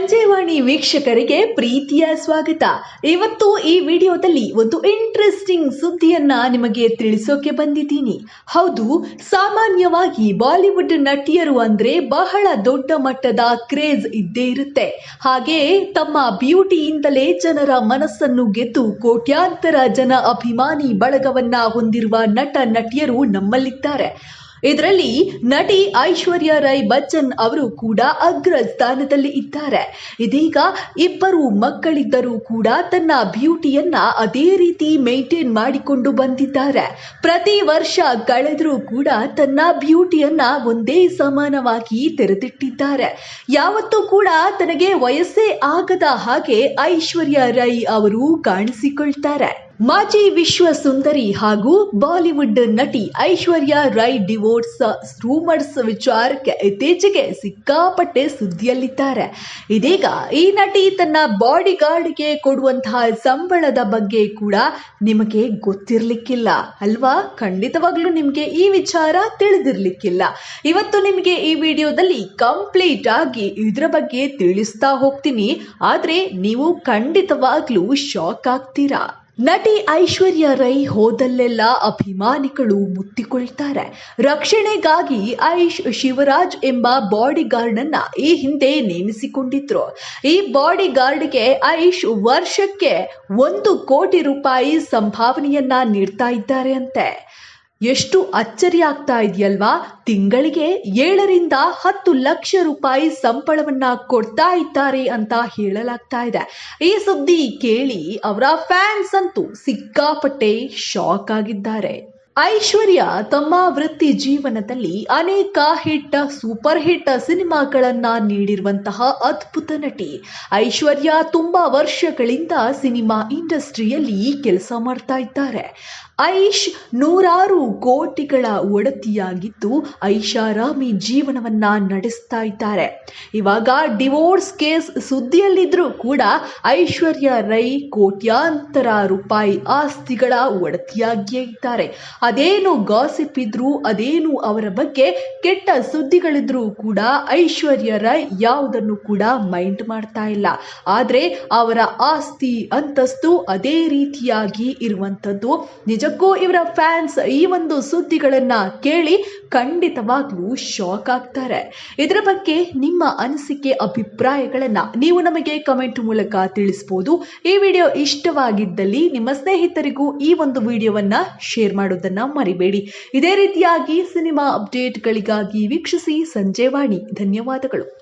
ಸಂಜೆವಾಣಿ ವೀಕ್ಷಕರಿಗೆ ಪ್ರೀತಿಯ ಸ್ವಾಗತ. ಇವತ್ತು ಈ ವಿಡಿಯೋದಲ್ಲಿ ಒಂದು ಇಂಟ್ರೆಸ್ಟಿಂಗ್ ಸುದ್ದಿಯನ್ನ ನಿಮಗೆ ತಿಳಿಸೋಕೆ ಬಂದಿದ್ದೀನಿ. ಹೌದು, ಸಾಮಾನ್ಯವಾಗಿ ಬಾಲಿವುಡ್ ನಟಿಯರು ಅಂದ್ರೆ ಬಹಳ ದೊಡ್ಡ ಮಟ್ಟದ ಕ್ರೇಜ್ ಇದ್ದೇ ಇರುತ್ತೆ. ಹಾಗೆ ತಮ್ಮ ಬ್ಯೂಟಿಯಿಂದಲೇ ಜನರ ಮನಸ್ಸನ್ನು ಗೆದ್ದು ಕೋಟ್ಯಾಂತರ ಜನ ಅಭಿಮಾನಿ ಬಳಗವನ್ನ ಹೊಂದಿರುವ ನಟ ನಟಿಯರು ನಮ್ಮಲ್ಲಿದ್ದಾರೆ. ಇದರಲ್ಲಿ ನಟಿ ಐಶ್ವರ್ಯ ರೈ ಬಚ್ಚನ್ ಅವರು ಕೂಡ ಅಗ್ರ ಸ್ಥಾನದಲ್ಲಿ ಇದ್ದಾರೆ. ಇದೀಗ ಇಬ್ಬರು ಮಕ್ಕಳಿದ್ದರೂ ಕೂಡ ತನ್ನ ಬ್ಯೂಟಿಯನ್ನ ಅದೇ ರೀತಿ ಮೇಂಟೈನ್ ಮಾಡಿಕೊಂಡು ಬಂದಿದ್ದಾರೆ. ಪ್ರತಿ ವರ್ಷ ಕಳೆದರೂ ಕೂಡ ತನ್ನ ಬ್ಯೂಟಿಯನ್ನ ಒಂದೇ ಸಮಾನವಾಗಿ ತೆರೆದಿಟ್ಟಿದ್ದಾರೆ. ಯಾವತ್ತೂ ಕೂಡ ತನಗೆ ವಯಸ್ಸೇ ಆಗದ ಹಾಗೆ ಐಶ್ವರ್ಯ ರೈ ಅವರು ಕಾಣಿಸಿಕೊಳ್ತಾರೆ. ಮಾಜಿ ವಿಶ್ವ ಸುಂದರಿ ಹಾಗೂ ಬಾಲಿವುಡ್ ನಟಿ ಐಶ್ವರ್ಯ ರೈ ಡಿವೋರ್ಸ್ ರೂಮರ್ಸ್ ವಿಚಾರಕ್ಕೆ ಇತ್ತೀಚೆಗೆ ಸಿಕ್ಕಾಪಟ್ಟೆ ಸುದ್ದಿಯಲ್ಲಿದ್ದಾರೆ. ಇದೀಗ ಈ ನಟಿ ತನ್ನ ಬಾಡಿ ಗಾರ್ಡ್ಗೆ ಕೊಡುವಂತಹ ಸಂಬಳದ ಬಗ್ಗೆ ಕೂಡ ನಿಮಗೆ ಗೊತ್ತಿರಲಿಕ್ಕಿಲ್ಲ ಅಲ್ವಾ? ಖಂಡಿತವಾಗ್ಲೂ ನಿಮಗೆ ಈ ವಿಚಾರ ತಿಳಿದಿರ್ಲಿಕ್ಕಿಲ್ಲ. ಇವತ್ತು ನಿಮಗೆ ಈ ವಿಡಿಯೋದಲ್ಲಿ ಕಂಪ್ಲೀಟ್ ಆಗಿ ಇದರ ಬಗ್ಗೆ ತಿಳಿಸ್ತಾ ಹೋಗ್ತೀನಿ. ಆದರೆ ನೀವು ಖಂಡಿತವಾಗ್ಲೂ ಶಾಕ್ ಆಗ್ತೀರಾ? ನಟಿ ಐಶ್ವರ್ಯ ರೈ ಹೋದಲ್ಲೆಲ್ಲ ಅಭಿಮಾನಿಗಳು ಮುತ್ತಿಕೊಳ್ತಾರೆ. ರಕ್ಷಣೆಗಾಗಿ ಐಶ್ ಶಿವರಾಜ್ ಎಂಬ ಬಾಡಿ ಗಾರ್ಡ್ ಅನ್ನ ಈ ಹಿಂದೆ ನೇಮಿಸಿಕೊಂಡಿದ್ರು. ಈ ಬಾಡಿ ಗಾರ್ಡ್ಗೆ ಐಶ್ ವರ್ಷಕ್ಕೆ ಒಂದು ಕೋಟಿ ರೂಪಾಯಿ ಸಂಭಾವನೆಯನ್ನ ನೀಡ್ತಾ ಇದ್ದಾರೆ ಅಂತೆ. ಎಷ್ಟು ಅಚ್ಚರಿ ಆಗ್ತಾ ಇದೆಯಲ್ವಾ? ತಿಂಗಳಿಗೆ ಏಳರಿಂದ ಹತ್ತು ಲಕ್ಷ ರೂಪಾಯಿ ಸಂಬಳವನ್ನ ಕೊಡ್ತಾ ಇದ್ದಾರೆ ಅಂತ ಹೇಳಲಾಗ್ತಾ ಇದೆ. ಈ ಸುದ್ದಿ ಕೇಳಿ ಅವರ ಫ್ಯಾನ್ಸ್ ಅಂತೂ ಸಿಕ್ಕಾಪಟ್ಟೆ ಶಾಕ್ ಆಗಿದ್ದಾರೆ. ಐಶ್ವರ್ಯ ತಮ್ಮ ವೃತ್ತಿ ಜೀವನದಲ್ಲಿ ಅನೇಕ ಹಿಟ್, ಸೂಪರ್ ಹಿಟ್ ಸಿನಿಮಾಗಳನ್ನ ನೀಡಿರುವಂತಹ ಅದ್ಭುತ ನಟಿ. ಐಶ್ವರ್ಯ ತುಂಬಾ ವರ್ಷಗಳಿಂದ ಸಿನಿಮಾ ಇಂಡಸ್ಟ್ರಿಯಲ್ಲಿ ಕೆಲಸ ಮಾಡ್ತಾ ಇದ್ದಾರೆ. ಐಶ್ ನೂರಾರು ಕೋಟಿಗಳ ಒಡತಿಯಾಗಿದ್ದು ಐಷಾರಾಮಿ ಜೀವನವನ್ನ ನಡೆಸ್ತಾ ಇದ್ದಾರೆ. ಇವಾಗ ಡಿವೋರ್ಸ್ ಕೇಸ್ ಸುದ್ದಿಯಲ್ಲಿದ್ರೂ ಕೂಡ ಐಶ್ವರ್ಯ ರೈ ಕೋಟ್ಯಾಂತರ ರೂಪಾಯಿ ಆಸ್ತಿಗಳ ಒಡತಿಯಾಗಿಯೇ ಇದ್ದಾರೆ. ಅದೇನು ಗಾಸಿಪ್ ಇದ್ರು ಅದೇನು ಅವರ ಬಗ್ಗೆ ಕೆಟ್ಟ ಸುದ್ದಿಗಳಿದ್ರೂ ಕೂಡ ಐಶ್ವರ್ಯ ರೈ ಯಾವುದನ್ನು ಕೂಡ ಮೈಂಡ್ ಮಾಡ್ತಾ ಇಲ್ಲ. ಆದ್ರೆ ಅವರ ಆಸ್ತಿ, ಅಂತಸ್ತು ಅದೇ ರೀತಿಯಾಗಿ ಇರುವಂತದ್ದು ನಿಜಕ್ಕೂ ಇವರ ಫ್ಯಾನ್ಸ್ ಈ ಒಂದು ಸುದ್ದಿಗಳನ್ನು ಕೇಳಿ ಖಂಡಿತವಾಗ್ಲೂ ಶಾಕ್ ಆಗ್ತಾರೆ. ಇದರ ಬಗ್ಗೆ ನಿಮ್ಮ ಅನಿಸಿಕೆ, ಅಭಿಪ್ರಾಯಗಳನ್ನು ನೀವು ನಮಗೆ ಕಮೆಂಟ್ ಮೂಲಕ ತಿಳಿಸಬಹುದು ಈ ವಿಡಿಯೋ ಇಷ್ಟವಾಗಿದ್ದಲ್ಲಿ ನಿಮ್ಮ ಸ್ನೇಹಿತರಿಗೂ ಈ ಒಂದು ವಿಡಿಯೋವನ್ನ ಶೇರ್ ಮಾಡೋದನ್ನ ಮರಿಬೇಡಿ. ಇದೇ ರೀತಿಯಾಗಿ ಸಿನಿಮಾ ಅಪ್ಡೇಟ್ಗಳಿಗಾಗಿ ವೀಕ್ಷಿಸಿ ಸಂಜೆವಾಣಿ ಧನ್ಯವಾದಗಳು.